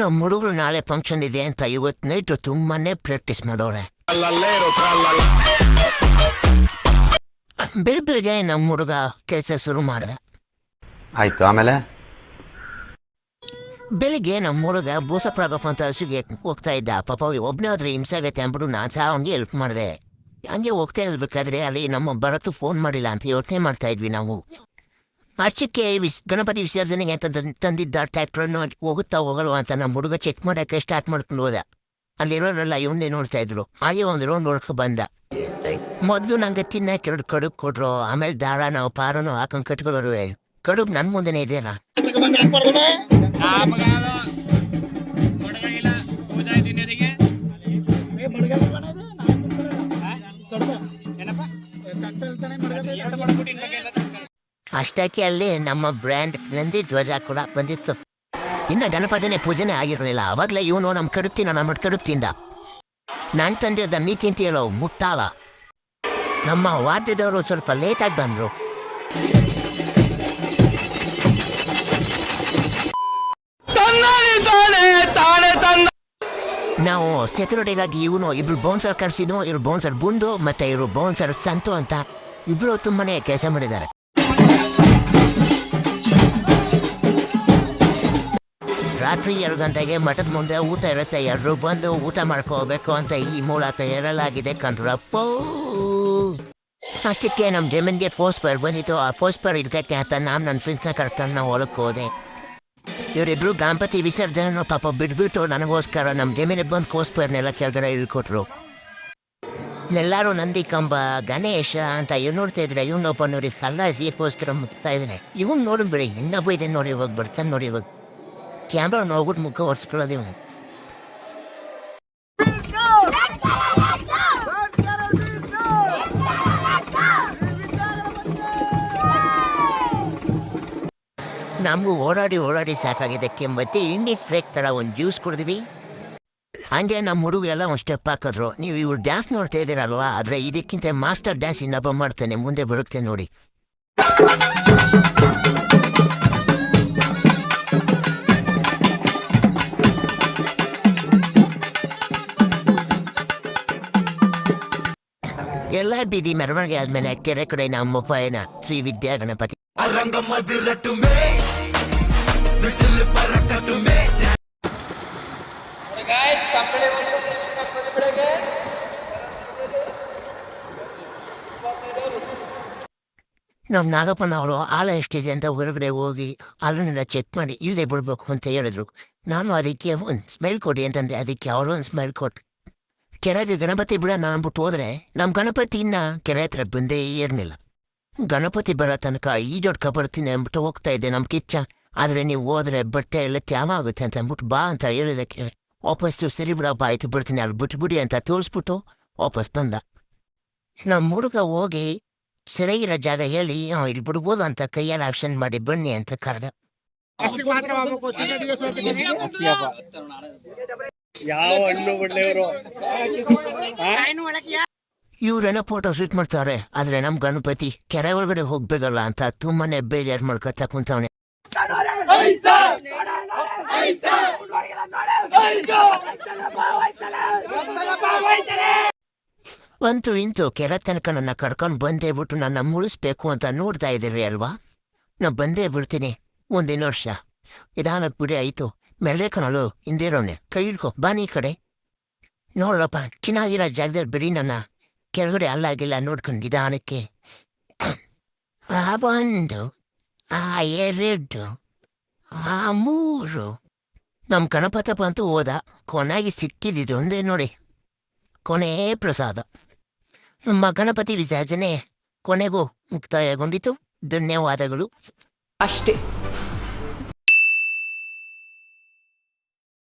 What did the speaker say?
ನಮ್ಮ ಹುಡುಗರು ನಾಳೆ ಫಂಕ್ಷನ್ ಇದೆ ಅಂತ ಇವತ್ತು ನೈಟು ತುಂಬಾನೇ ಪ್ರಾಕ್ಟೀಸ್ ಮಾಡೋರೆ. ಬೆಳ್ ಬೆಳಿಗ್ಗೆ ನಮ್ಮ ಹುಡುಗ ಕೆಲಸ ಶುರು ಮಾಡಿದ. ಆಯ್ತು ಆಮೇಲೆ? ಬೆಳಿಗ್ಗೆ ನಮ್ಮ ಹುಡುಗ ಬೂಸಪ್ರಾಗಪ್ಪ ಅಂತ ಹಸುಗೆ ಹೋಗ್ತಾ ಇದ್ದ. ಪಾಪ ಒಬ್ಬನೇ ಹೋದ್ರೆ ಹಿಂಸೆ ಆಗತ್ತೆ ಅಂದ್ಬಿಟ್ಟು ನಾನು ಸಹ ಅವ್ನಿಗೆ ಹೆಲ್ಪ್ ಮಾಡಿದೆ. ಹಂಗೆ ಹೋಗ್ತಾ ಇರ್ಬೇಕಾದ್ರೆ ಅಲ್ಲಿ ನಮ್ಮ ಭರತ್ ಫೋನ್ ಮಾಡಿಲ್ಲ ಅಂತ ಯೋಚನೆ ಮಾಡ್ತಾ ಇದ್ವಿ ನಾವು. ಅಷ್ಟಕ್ಕೆ ವಿಸ್ ಗಣಪತಿ ವಿಸರ್ಜನೆಗೆ ಅಂತ ತಂದ್- ತಂದಿದ್ದ ಟ್ರ್ಯಾಕ್ಟ್ರನ್ನು ಹೋಗುತ್ತಾ ಹೋಗಲ್ವಾ ಅಂತ ನಮ್ಮ ಹುಡುಗ ಚೆಕ್ ಮಾಡೋಕ್ಕೆ ಸ್ಟಾರ್ಟ್ ಮಾಡ್ಕೊಂಡು ಹೋದ. ಅಲ್ಲಿರೋರೆಲ್ಲ ಇವನ್ನೇ ನೋಡ್ತಾ ಇದ್ರು. ಹಾಗೆ ಒಂದು ರೌಂಡ್ ನೋಡ್ಕೊ ಬಂದ. ಮೊದಲು ನಂಗೆ ತಿನ್ನಕ್ಕೆ ಎರಡು ಕಡುಬು ಕೊಟ್ರು ಆಮೇಲೆ ದಾರ ನಾವು ಪಾರನೋ ಹಾಕೊಂಡು ಕಟ್ಕೊಳ್ಳೋರು ಕಡುಬು ನನ್ನ ಮುಂದೆನೇ ಇದೆಯಲ್ಲ ಅಷ್ಟಕ್ಕೆ ಅಲ್ಲಿ ನಮ್ಮ ಬ್ರ್ಯಾಂಡ್ ನಂದಿ ಧ್ವಜ ಕೂಡ ಬಂದಿತ್ತು. ಇನ್ನು ಗಣಪತಿನೇ ಪೂಜೆನೇ ಆಗಿರಲಿಲ್ಲ. ಅವಾಗಲೇ ಇವನು ನಮ್ಮ ಕಡುಪ್ತಿನ ನಮ್ಮ ಕಡುಪ್ತಿಂದ ನಾನು ತಂದಿದ್ದ ಮೀ ಅಂತ ಹೇಳೋ ಮುಟ್ಟಾಲ ನಮ್ಮ ವಾದ್ಯದವರು ಸ್ವಲ್ಪ ಲೇಟಾಗಿ ಬಂದರು. ನಾವು ಸೆಕ್ಯೂರಿಟಿಗಾಗಿ ಇವನು ಇಬ್ರು ಬೌನ್ಸರ್ ಕರೆಸಿದ್ವು. ಇವ್ರು ಬೌನ್ಸರ್ ಬುಂದು ಮತ್ತು ಇವರು ಬೌನ್ಸರ್ ಸಂತು ಅಂತ. ಇಬ್ರು ತುಂಬಾನೇ ಕೆಲಸ ಮಾಡಿದ್ದಾರೆ. ರಾತ್ರಿ ಎರಡು ಗಂಟೆಗೆ ಮಠದ ಮುಂದೆ ಊಟ ಇರುತ್ತೆ. ಎಲ್ಲರೂ ಬಂದು ಊಟ ಮಾಡ್ಕೋಬೇಕು ಅಂತ ಈ ಮೂಲಕ ಹೇಳಲಾಗಿದೆ ಕಣ್ರಪ್ಪ. ಅಷ್ಟಕ್ಕೆ ನಮ್ಮ ಜಮೀನ್ಗೆ ಪೋಸ್ಪರ್ ಬಂದಿತ್ತು. ಆ ಪೋಸ್ಪರ್ ಇಡ್ಕಕ್ಕೆ ಅಂತ ನಾನು ನನ್ನ ಫ್ರೆಂಡ್ಸ್ನ ಕರ್ಕೊಂಡು ನಾವು ಹೊಲಕ್ಕೆ ಹೋದೆ. ಇವರಿಬ್ರು ಗಣಪತಿ ವಿಸರ್ಜನೆ ಪಾಪ ಬಿಟ್ಬಿಟ್ಟು ನನಗೋಸ್ಕರ ನಮ್ಮ ಜಮೀನಿಗೆ ಬಂದು ಕೋಸ್ಪರ್ನೆಲ್ಲ ಕೆಳಗಡೆ ಇಳ್ಕೊಟ್ರು. ಎಲ್ಲರೂ ನಂದಿ ಕಂಬ, ಗಣೇಶ ಅಂತ ಇವ್ ನೋಡ್ತಾ ಇದ್ರೆ ಇವ್ನೊಬ್ಬ ನೋಡಿ ಕಲ್ಲ ಸೀಕೋಸ್ಕರ ಮುತ್ತಾ ಇದ್ದಾನೆ ಇವನ್ ನೋಡಿಬಿಡಿ ಇನ್ನೊಬ್ಬ ಇದೆ ನೋಡಿ ಇವಾಗ ಬರ್ತಾನೆ ನೋಡಿ ಇವಾಗ. ಕ್ಯಾಮ್ರಾ ನೋಗ್ಬಿಟ್ಟು ಮುಖ ಹೊಡ್ಸ್ಕೊಳ್ಳೋದು ಇವನು ನಮಗೂ ಓಡಾಡಿ ಓಡಾಡಿ ಸಾಕಾಗಿದೆ ಕೆಮ್ಮತ್ತೆ ಇಂಡಿ ಬ್ರೇಕ್ ಥರ ಒಂದು ಜ್ಯೂಸ್ ಕುಡಿದ್ವಿ. ಹಂಗೆ ನಮ್ಮ ಹುಡುಗ ಎಲ್ಲ ಒಂದು ಸ್ಟೆಪ್ ಹಾಕಿದ್ರು. ನೀವು ಇವ್ರು ಡ್ಯಾನ್ಸ್ ನೋಡ್ತಾ ಇದ್ದೀರಲ್ವಾ? ಆದರೆ ಇದಕ್ಕಿಂತ ಮಾಸ್ಟರ್ ಡ್ಯಾನ್ಸ್ ಇನ್ನೊಬ್ಬ ಮಾಡ್ತಾನೆ. ಮುಂದೆ ಬರುತ್ತೆ ನೋಡಿ. ಎಲ್ಲ ಬೀದಿ ಮೆರವಣಿಗೆ ಆದ್ಮೇಲೆ ಕೆರೆ ಕಡೆ ನಮ್ಮ ಪಯಣ ಶ್ರೀ ವಿದ್ಯಾ ಗಣಪತಿ. ನಮ್ಮ ನಾಗಪ್ಪನ ಅವರು ಆಲ ಎಷ್ಟಿದೆ ಅಂತ ಹೊರಗಡೆ ಹೋಗಿ ಆಲನ್ನೆಲ್ಲ ಚೆಕ್ ಮಾಡಿ ಇಲ್ಲದೆ ಬಿಡ್ಬೇಕು ಅಂತ ಹೇಳಿದ್ರು. ನಾನು ಅದಕ್ಕೆ ಒಂದು ಸ್ಮೈಲ್ ಕೊಡಿ ಅಂತಂದೆ. ಅದಕ್ಕೆ ಅವರು ಒಂದು ಸ್ಮೈಲ್ ಕೊಟ್ಟು ಕೆರೆಗೆ ಗಣಪತಿ ಬಿಡೋಣ ಅಂದ್ಬಿಟ್ಟು ಹೋದ್ರೆ ನಮ್ಮ ಗಣಪತಿ ಇನ್ನ ಕೆರೆ ಹತ್ರ ಬಂದೇ ಇರಲಿಲ್ಲ. ಗಣಪತಿ ಬರೋ ತನಕ ಈ ಜೋಡ್ಕ ಬರ್ತೀನಿ ಅಂದ್ಬಿಟ್ಟು ಹೋಗ್ತಾ ಇದ್ದೆ ನಮ್ಮ ಕಿಚ್ಚ. ಆದರೆ ನೀವು ಹೋದ್ರೆ ಬಟ್ಟೆ ಎಲ್ಲ ತ್ಯಾಮ ಆಗುತ್ತೆ ಅಂತ ಅಂದ್ಬಿಟ್ಟು ಬಾ ಅಂತ ಹೇಳಿದಕ್ಕೆ ವಾಪಸ್ಸು ಸರಿ ಬಿಡಪ್ಪ ಆಯ್ತು ಬಿಡ್ತೀನಿ ಅಲ್ಲಿ ಬಿಟ್ಬಿಡಿ ಅಂತ ತೋರಿಸ್ಬಿಟ್ಟು ವಾಪಸ್ ಬಂದ. ನಮ್ಮ ಹುಡುಗ ಹೋಗಿ ಸರಿಯಾಗಿರೋ ಜಾಗ ಹೇಳಿ "ಹ್ಮ್, ಇಲ್ಲಿ ಬಿಡ್ಬೋದು ಅಂತ ಕೈಯಲ್ಲಿ ಆಪ್ಷನ್ ಮಾಡಿ ಬನ್ನಿ ಅಂತ ಕರೆದ. ಯಾವ ಹಣ್ಣು ಇವ್ರೇನೋ ಫೋಟೋ ಶೂಟ್ ಮಾಡ್ತಾರೆ ಆದ್ರೆ ನಮ್ ಗಣಪತಿ ಕೆರೆ ಒಳಗಡೆ ಹೋಗ್ಬೇಕಲ್ಲ ಅಂತ ತುಂಬಾನೇ ಬೇಜಾರ್ ಮಾಡ್ಕೊತಾ ಕುಂತವನೆ. ಅಂತೂ ಇಂತು ಕೆರೆ ತನಕ ನನ್ನ ಕರ್ಕೊಂಡು ಬಂದೇ ಬಿಟ್ಟು ನನ್ನ ಮುಳಿಸ್ಬೇಕು ಅಂತ ನೋಡ್ತಾ ಇದ್ದೀರಿ ಅಲ್ವಾ? ನಾ ಬಂದೇ ಬಿಡ್ತೀನಿ ಒಂದಿನ ವರ್ಷ. ಇದಾನ ಬಿಡಿ ಆಯ್ತು. ಮೆಲ್ಲೆ ಕಣಲು ಹಿಂದಿರೋನೆ ಕೈ ಹಿಡ್ಕೊ ಬಾನಿ ಕಡೆ ನೋಡಪ್ಪ ಚೆನ್ನಾಗಿರೋ ಜಾಗದಲ್ಲಿ ಬಿಡಿ ನನ್ನ ಕೆಳಗಡೆ ಅಲ್ಲಾಗಿಲ್ಲ ನೋಡ್ಕೊಂಡು ನಿಧಾನಕ್ಕೆ ಆ ಒಂದು ಆ ಎರಡು ಆ ಮೂರು ನಮ್ಮ ಗಣಪತಪ್ಪ ಅಂತೂ ಹೋದ ಕೊನೆಗೆ ಸಿಕ್ಕಿದ್ದು ಒಂದೇ ನೋಡಿ ಕೊನೆ ಪ್ರಸಾದ ನಮ್ಮ ಗಣಪತಿ ವಿಸರ್ಜನೆ ಕೊನೆಗೂ ಮುಕ್ತಾಯಗೊಂಡಿತು ಧನ್ಯವಾದಗಳು ಅಷ್ಟೇ